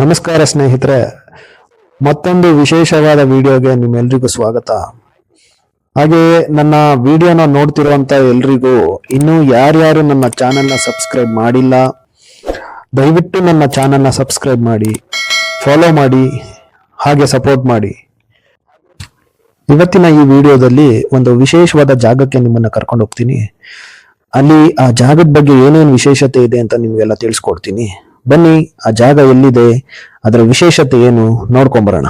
ನಮಸ್ಕಾರ ಸ್ನೇಹಿತರೆ, ಮತ್ತೊಂದು ವಿಶೇಷವಾದ ವಿಡಿಯೋಗೆ ನಿಮ್ಮೆಲ್ರಿಗೂ ಸ್ವಾಗತ. ಹಾಗೆಯೇ ನನ್ನ ವಿಡಿಯೋನ ನೋಡ್ತಿರುವಂತ ಎಲ್ರಿಗೂ ಇನ್ನೂ ಯಾರ್ಯಾರು ನನ್ನ ಚಾನೆಲ್ನ ಸಬ್ಸ್ಕ್ರೈಬ್ ಮಾಡಿಲ್ಲ, ದಯವಿಟ್ಟು ನನ್ನ ಚಾನೆಲ್ನ ಸಬ್ಸ್ಕ್ರೈಬ್ ಮಾಡಿ ಫಾಲೋ ಮಾಡಿ, ಹಾಗೆ ಸಪೋರ್ಟ್ ಮಾಡಿ. ಇವತ್ತಿನ ಈ ವಿಡಿಯೋದಲ್ಲಿ ಒಂದು ವಿಶೇಷವಾದ ಜಾಗಕ್ಕೆ ನಿಮ್ಮನ್ನ ಕರ್ಕೊಂಡು ಹೋಗ್ತೀನಿ. ಅಲ್ಲಿ ಆ ಜಾಗದ ಬಗ್ಗೆ ಏನೇನು ವಿಶೇಷತೆ ಇದೆ ಅಂತ ನಿಮಗೆಲ್ಲ ತಿಳಿಸ್ಕೊಡ್ತೀನಿ. ಬನ್ನಿ, ಆ ಜಾಗ ಎಲ್ಲಿದೆ, ಅದರ ವಿಶೇಷತೆ ಏನು ನೋಡ್ಕೊಂಬರೋಣ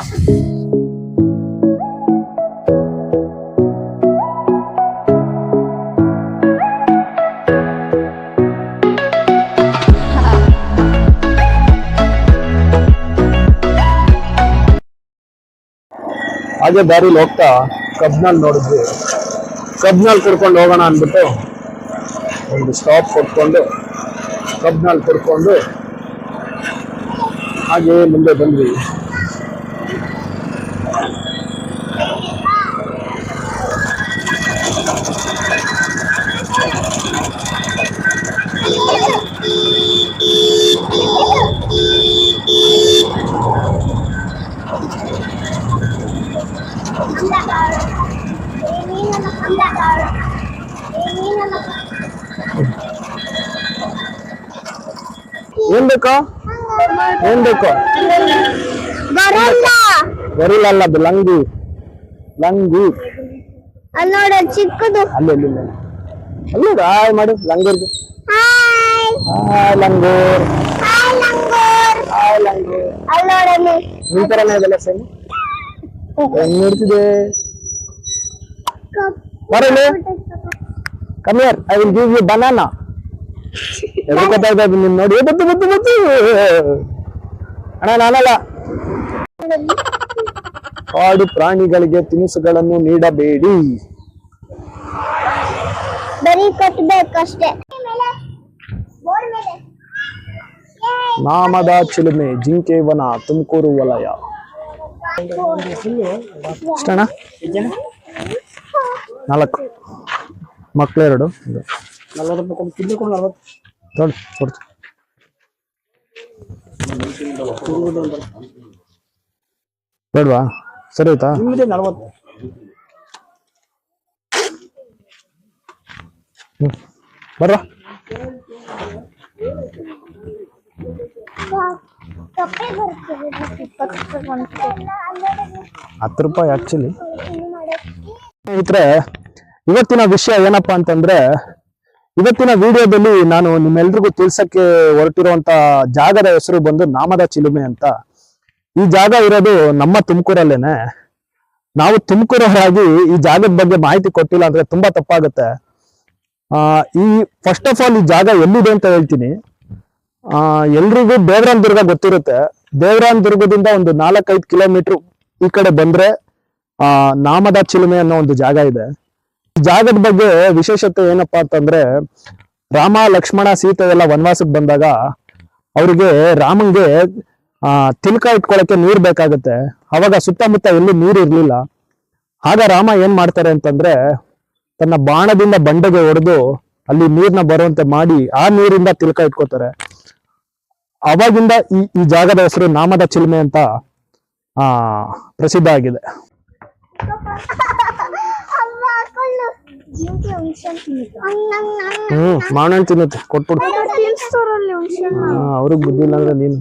ಹಾಗೆ ದಾರಿಲಿ ಹೋಗ್ತಾ ಕಬ್ನಲ್ಲಿ ನೋಡಿದ್ವಿ. ಕಬ್ನಲ್ಲಿ ಕರ್ಕೊಂಡು ಹೋಗೋಣ ಅಂದ್ಬಿಟ್ಟು ಒಂದು ಸ್ಟಾಪ್ ಕೊಟ್ಕೊಂಡು ಕಬ್ನಲ್ಲಿ ಕರ್ಕೊಂಡು ಹಾಗೆ ಮುಂದೆ ಬಂದ್ವಿ ಏನ್ ಬೇಕು ಏನ್ ಬೇಕು ಬರಲ್ಲ ಅಲ್ಲ ಅದು ಲಂಗಿ. ಲಂಗಿ. ಅಲ್ಲಿ ನೋಡ ಚಿಕ್ಕದು. ಅಲ್ಲಿ ಅಲ್ಲಿ ಅಲ್ಲಿ. ಹಾಯ್ ಮಾಡು ಲಂಗೂರ್ಗೆ hi. Langur. Hi langur. Hi langur. ಅಲ್ಲಿ. ನೋಡಲ್ಲಿ ನಿನ್ ತರನೇ ಇದೆಲ್ಲ ಸೇಮ್ ಹೆಂಗ್ ನೋಡ್ತಿದೆ ಬರಲಿ come here I will give you banana ಎದಕ್ಕತ್ತಾ ಇದೆ ಅದು ನೋಡಿ? ಬತ್ತು ಬತ್ತು ಬತ್ತು. ಅಣ್ಣ ನಾನಲ್ಲ. ಕಾಡು ಪ್ರಾಣಿಗಳಿಗೆ ತಿನಿಸುಗಳನ್ನು ನೀಡಬೇಡಿ. ಬರೀ ಕಟ್ಟಬೇಕಷ್ಟೇ ನಾಮದ ಚಿಲುಮೆ ಜಿಂಕೆ ವನ ತುಮಕೂರು ವಲಯ. ನಾಲ್ಕು. ನಾಲ್ಕು ಕೊಡ್ತು ಬೇಡವಾ? ಸರಿ ಆಯ್ತಾ? ನಿಮ್ಮದೇ ಕೊಡ್ತೀವಿ. ಹತ್ತು ರೂಪಾಯಿ ಆಕ್ಚುಲಿ. ಸ್ನೇಹಿತರೆ ಇವತ್ತಿನ ವಿಷಯ ಏನಪ್ಪಾ ಅಂತಂದ್ರೆ ಇವತ್ತಿನ ವಿಡಿಯೋದಲ್ಲಿ ನಾನು ನಿಮ್ಮೆಲ್ರಿಗೂ ತಿಳ್ಸಕ್ಕೆ ಹೊರಟಿರುವಂತ ಜಾಗದ ಹೆಸರು ಬಂದು ನಾಮದ ಚಿಲುಮೆ ಅಂತ. ಈ ಜಾಗ ಇರೋದು ನಮ್ಮ ತುಮಕೂರಲ್ಲೇನೆ. ನಾವು ತುಮಕೂರವರಾಗಿ ಈ ಜಾಗದ ಬಗ್ಗೆ ಮಾಹಿತಿ ಕೊಟ್ಟಿಲ್ಲ ಅಂದ್ರೆ ತುಂಬಾ ತಪ್ಪಾಗುತ್ತೆ. ಆ, ಈ ಫಸ್ಟ್ ಆಫ್ ಆಲ್ ಈ ಜಾಗ ಎಲ್ಲಿದೆ ಅಂತ ಹೇಳ್ತೀನಿ. ಆ, ಎಲ್ರಿಗೂ ದೇವರಾನ್ ದುರ್ಗ ಗೊತ್ತಿರುತ್ತೆ. ದೇವರಾನ್ ದುರ್ಗದಿಂದ ಒಂದು ನಾಲ್ಕೈದು ಕಿಲೋಮೀಟರ್ ಈ ಕಡೆ ಬಂದ್ರೆ, ಆ, ನಾಮದ ಚಿಲುಮೆ ಅನ್ನೋ ಒಂದು ಜಾಗ ಇದೆ. ಜಾಗದ ಬಗ್ಗೆ ವಿಶೇಷತೆ ಏನಪ್ಪಾ ಅಂತಂದ್ರೆ, ರಾಮ, ಲಕ್ಷ್ಮಣ, ಸೀತೆ ಎಲ್ಲ ವನವಾಸಕ್ಕೆ ಬಂದಾಗ ಅವರಿಗೆ ರಾಮನ್ಗೆ ಆ, ತಿಲ್ಕ ಇಟ್ಕೊಳಕ್ಕೆ ನೀರ್ ಬೇಕಾಗುತ್ತೆ. ಅವಾಗ ಸುತ್ತಮುತ್ತ ಎಲ್ಲೂ ನೀರು ಇರ್ಲಿಲ್ಲ. ಆಗ ರಾಮ ಏನ್ ಮಾಡ್ತಾರೆ ಅಂತಂದ್ರೆ, ತನ್ನ ಬಾಣದಿಂದ ಬಂಡೆಗೆ ಹೊಡೆದು ಅಲ್ಲಿ ನೀರ್ನ ಬರುವಂತೆ ಮಾಡಿ ಆ ನೀರಿಂದ ತಿಲ್ಕ ಇಟ್ಕೋತಾರೆ. ಅವಾಗಿಂದ ಈ ಈ ಜಾಗದ ಹೆಸರು ನಾಮದ ಚಿಲ್ಮೆ ಅಂತ, ಆ, ಪ್ರಸಿದ್ಧ ಆಗಿದೆ. ಹ್ಮ್ ಮಾವನಹಣ್ಣು ತಿನ್ನುತ್ತೆ ಕೊಟ್ಬಿಡು ಹಂಗ್ ತಿನ್ಸ್ತಾರಲ್ಲಿ ಹುಣ್ಸೆ ಹಣ್ಣು. ಅವ್ರಿಗೆ ಬುದ್ಧಿ ಇಲ್ಲ ಅಂದ್ರೆ ನೀನು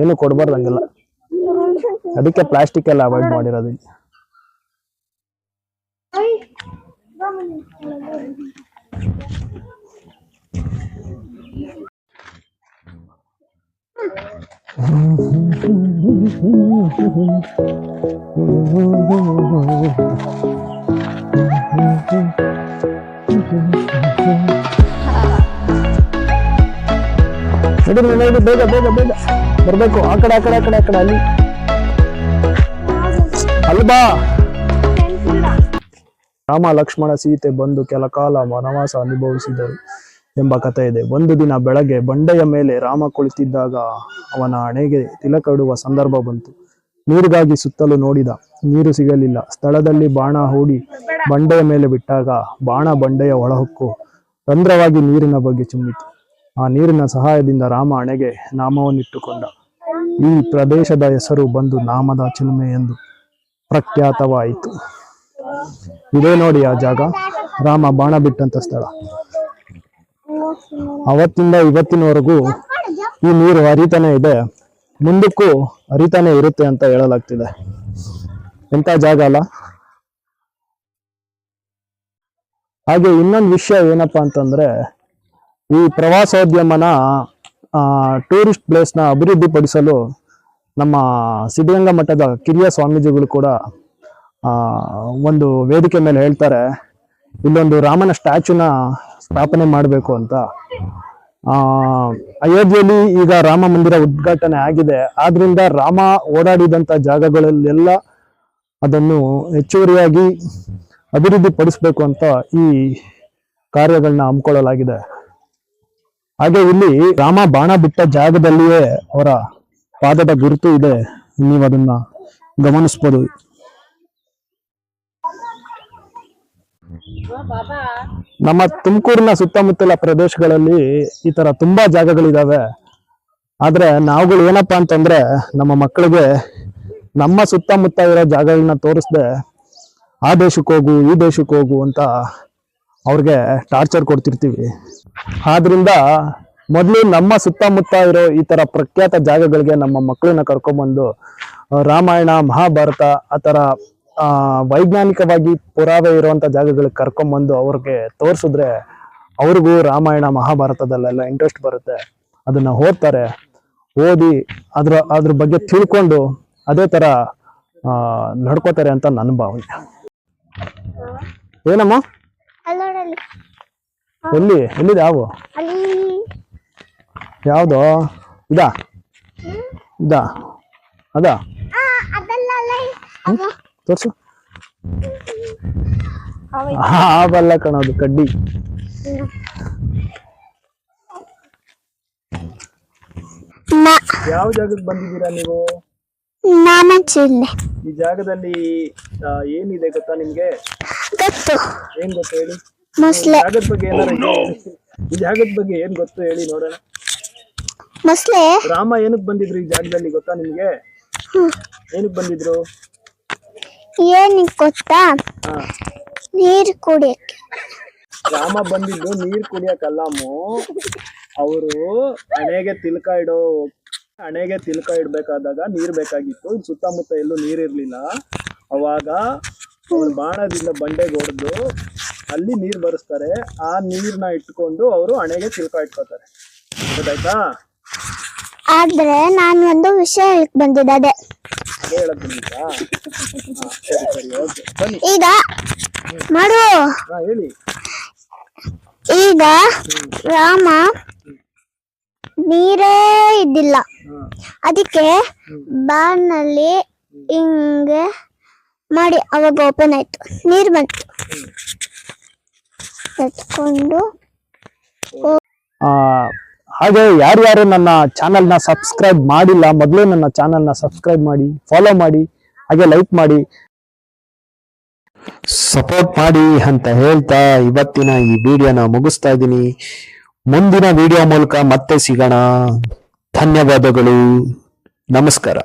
ಏನು ಕೊಡ್ಬಾರ್ದು ಹಂಗೆಲ್ಲ ಹುಣ್ಸೆ ಹಣ್ಣು ತಿನ್- ಅದಕ್ಕೆ ಪ್ಲಾಸ್ಟಿಕ್ ಎಲ್ಲ ಅವಾಯ್ಡ್ ಮಾಡಿರೋದು ಐ, ಬಾ ಬೇಗ ಬೇಗ ಬೇಗ ಬರ್ಬೇಕು ಆ ಕಡೆ ಆ ಕಡೆ ಆ ಕಡೆ ಆ ರಾಮ, ಲಕ್ಷ್ಮಣ, ಸೀತೆ ಬಂದು ಕೆಲ ಕಾಲ ವನವಾಸ ಅನುಭವಿಸಿದರು ಎಂಬ ಕಥೆ ಇದೆ. ಒಂದು ದಿನ ಬೆಳಗ್ಗೆ ಬಂಡೆಯ ಮೇಲೆ ರಾಮ ಕುಳಿತಿದ್ದಾಗ ಅವನ ಹಣೆಗೆ ತಿಲಕಡುವ ಸಂದರ್ಭ ಬಂತು. ನೀರಿಗಾಗಿ ಸುತ್ತಲೂ ನೋಡಿದ, ನೀರು ಸಿಗಲಿಲ್ಲ. ಸ್ಥಳದಲ್ಲಿ ಬಾಣ ಹೂಡಿ ಬಂಡೆಯ ಮೇಲೆ ಬಿಟ್ಟಾಗ ಬಾಣ ಬಂಡೆಯ ಒಳಹೊಕ್ಕು ರಂಧ್ರವಾಗಿ ನೀರಿನ ಬಗ್ಗೆ ಚುಮ್ಮಿತು. ಆ ನೀರಿನ ಸಹಾಯದಿಂದ ರಾಮ ಅಣೆಗೆ ನಾಮವನ್ನಿಟ್ಟುಕೊಂಡ. ಈ ಪ್ರದೇಶದ ಹೆಸರು ಬಂದು ನಾಮದ ಚಿಲುಮೆ ಎಂದು ಪ್ರಖ್ಯಾತವಾಯಿತು. ಇದೇ ನೋಡಿ ಆ ಜಾಗ. ರಾಮ ಬಾಣ ಬಿಟ್ಟಂತ ಸ್ಥಳ. ಅವತ್ತಿಂದ ಇವತ್ತಿನವರೆಗೂ ಈ ನೀರು ಹರಿತಾನೆ ಇದೆ. ಮುಂದಕ್ಕೂ ಹರಿತಾನೆ ಇರುತ್ತೆ ಅಂತ ಹೇಳಲಾಗ್ತಿದೆ. ಎಂತ ಜಾಗ ಅಲ್ಲ? ಹಾಗೆ ಇನ್ನೊಂದು ವಿಷಯ ಏನಪ್ಪಾ ಅಂತಂದ್ರೆ, ಈ ಪ್ರವಾಸೋದ್ಯಮನ ಟೂರಿಸ್ಟ್ ಪ್ಲೇಸ್ನ ಅಭಿವೃದ್ಧಿ ಪಡಿಸಲು ನಮ್ಮ ಸಿದ್ಧಗಂಗಾ ಮಠದ ಕಿರಿಯ ಸ್ವಾಮೀಜಿಗಳು ಕೂಡ ಒಂದು ವೇದಿಕೆ ಮೇಲೆ ಹೇಳ್ತಾರೆ, ಇಲ್ಲೊಂದು ರಾಮನ ಸ್ಟ್ಯಾಚುನ ಸ್ಥಾಪನೆ ಮಾಡಬೇಕು ಅಂತ. ಅಯೋಧ್ಯೆಯಲ್ಲಿ ಈಗ ರಾಮ ಮಂದಿರ ಉದ್ಘಾಟನೆ ಆಗಿದೆ. ಆದ್ರಿಂದ ರಾಮ ಓಡಾಡಿದಂತ ಜಾಗಗಳಲ್ಲೆಲ್ಲ ಅದನ್ನು ಹೆಚ್ಚುವರಿಯಾಗಿ ಅಭಿವೃದ್ಧಿ ಪಡಿಸಬೇಕು ಅಂತ ಈ ಕಾರ್ಯಗಳನ್ನ ಹಮ್ಮಿಕೊಳ್ಳಲಾಗಿದೆ. ಹಾಗೆ ಇಲ್ಲಿ ರಾಮ ಬಾಣ ಬಿಟ್ಟ ಜಾಗದಲ್ಲಿಯೇ ಅವರ ಪಾದದ ಗುರುತು ಇದೆ. ನೀವು ಅದನ್ನ ಗಮನಿಸ್ಬೋದು. ನಮ್ಮ ತುಮಕೂರಿನ ಸುತ್ತಮುತ್ತಲ ಪ್ರದೇಶಗಳಲ್ಲಿ ಈ ತರ ತುಂಬಾ ಜಾಗಗಳಿದಾವೆ. ಆದ್ರೆ ನಾವುಗಳು ಏನಪ್ಪಾ ಅಂತಂದ್ರೆ ನಮ್ಮ ಮಕ್ಕಳಿಗೆ ನಮ್ಮ ಸುತ್ತಮುತ್ತ ಇರೋ ಜಾಗಗಳನ್ನ ತೋರಿಸ್ದೆ ಆ ದೇಶಕ್ಕೆ ಹೋಗು, ಈ ದೇಶಕ್ಕೆ ಹೋಗು ಅಂತ ಅವ್ರಿಗೆ ಟಾರ್ಚರ್ ಕೊಡ್ತಿರ್ತೀವಿ. ಆದ್ರಿಂದ ಮೊದಲು ನಮ್ಮ ಸುತ್ತಮುತ್ತ ಇರೋ ಈ ತರ ಪ್ರಖ್ಯಾತ ಜಾಗಗಳಿಗೆ ನಮ್ಮ ಮಕ್ಕಳನ್ನ ಕರ್ಕೊಂಡ್ಬಂದು, ರಾಮಾಯಣ, ಮಹಾಭಾರತ ಆ ಆ ವೈಜ್ಞಾನಿಕವಾಗಿ ಪುರಾವೆ ಇರುವಂತ ಜಾಗಗಳಿಗೆ ಕರ್ಕೊಂಡ್ಬಂದು ಅವ್ರಿಗೆ ತೋರಿಸಿದ್ರೆ ಅವ್ರಿಗೂ ರಾಮಾಯಣ ಮಹಾಭಾರತದಲ್ಲೆಲ್ಲ ಇಂಟ್ರೆಸ್ಟ್ ಬರುತ್ತೆ. ಅದನ್ನ ಓದ್ತಾರೆ. ಓದಿ ಅದ್ರ ಅದ್ರ ಬಗ್ಗೆ ತಿಳ್ಕೊಂಡು ಅದೇ ತರ ನಡ್ಕೋತಾರೆ ಅಂತ ನನ್ನ ಭಾವನೆ. ಏನಮ್ಮ? ಎಲ್ಲಿ ಎಲ್ಲಿ ಎಲ್ಲಿದೆ ಯಾವ ಯಾವ್ದು? ಇದಾ? ಇದಾ? ಅದಾ? ಆ ಬಲ್ಲ ಕಣ ಅದು ಕಣೋದು ಕಡ್ಡಿ ಯಾವ ಜಾಗಕ್ಕೆ ಬಂದಿದ್ದೀರಾ ನೀವು? ನಾಮಚಿಲ್ಲೆ. ಈ ಜಾಗದಲ್ಲಿ ಆ, ಏನಿದೆ ಗೊತ್ತಾ ನಿಮ್ಗೆ? ಗೊತ್ತು. ಏನ್ ಗೊತ್ತು ಹೇಳಿ? ಮೊಸಳೆ ಜಾಗದ ಬಗ್ಗೆ ಏನಾರ ಈ ಜಾಗದ ಬಗ್ಗೆ ಏನ್ ಗೊತ್ತು ಹೇಳಿ ನೋಡೋಣ. ಮೊಸಳೆ ರಾಮ ಏನಕ್ ಬಂದಿದ್ರು ಈ ಜಾಗದಲ್ಲಿ ಗೊತ್ತಾ ನಿಮ್ಗೆ? ಏನಕ್ ಬಂದಿದ್ರು? ಏನಿಗೆ ಗೊತ್ತಾ? ನೀರ್ ಕುಡಿಯಕ್ಕೆ. ರಾಮ ಬಂದಿದ್ದು ನೀರ್ ಕುಡಿಯಕಲ್ಲಮ್ಮು ಅವರು ಹಣೆಗೆ ತಿಲ್ಕ ಇಡೋ ಹಣೆಗೆ ತಿಲ್ಕ ಇಡ್ಬೇಕಾದಾಗ ನೀರ್ ಬೇಕಾಗಿತ್ತು. ಸುತ್ತಮುತ್ತ ಎಲ್ಲೂ ನೀರ್ ಇರ್ಲಿಲ್ಲ. ಅವಾಗ ಅವ್ರ ಬಾಣದಿಂದ ಬಂಡೆಗೆ ಹೊಡೆದು ಅಲ್ಲಿ ನೀರ್ ಬರೆಸ್ತಾರೆ. ಆ ನೀರ್ನ ಇಟ್ಕೊಂಡು ಅವರು ಹಣೆಗೆ ತಿಲ್ಕ ಇಟ್ಕೋತಾರೆ. ಗೊತ್ತಾಯ್ತಾ? ಆದ್ರೆ ನಾನು ಒಂದು ವಿಷಯ ಹೇಳಕ್ ಬಂದಿದ್ದೆ ಈಗ ಮಾಡು. ಹಾ ಹೇಳಿ. ಈಗ ರಾಮ ನೀರೇ ಇದ್ದಿಲ್ಲ. ಅದಕ್ಕೆ ಬಾರ್ನಲ್ಲಿ ಹಿಂಗೆ ಮಾಡಿ ಅವಾಗ ಓಪನ್ ಆಯ್ತು. ನೀರು ಬಂತು. ಎತ್ಕೊಂಡು ಆ, ಹಾಗೆ ಯಾರ್ಯಾರು ನನ್ನ ಚಾನಲ್ನ ಸಬ್ಸ್ಕ್ರೈಬ್ ಮಾಡಿಲ್ಲ, ಮೊದಲೇ ನನ್ನ ಚಾನಲ್ನ ಸಬ್ಸ್ಕ್ರೈಬ್ ಮಾಡಿ ಫಾಲೋ ಮಾಡಿ, ಹಾಗೆ ಲೈಕ್ ಮಾಡಿ. ಸಪೋರ್ಟ್ ಮಾಡಿ ಅಂತ ಹೇಳ್ತಾ ಇವತ್ತಿನ ಈ ವಿಡಿಯೋನ ಮುಗಿಸ್ತಾ ಇದ್ದೀನಿ. ಮುಂದಿನ ವಿಡಿಯೋ ಮೂಲಕ ಮತ್ತೆ ಸಿಗೋಣ. ಧನ್ಯವಾದಗಳು. ನಮಸ್ಕಾರ.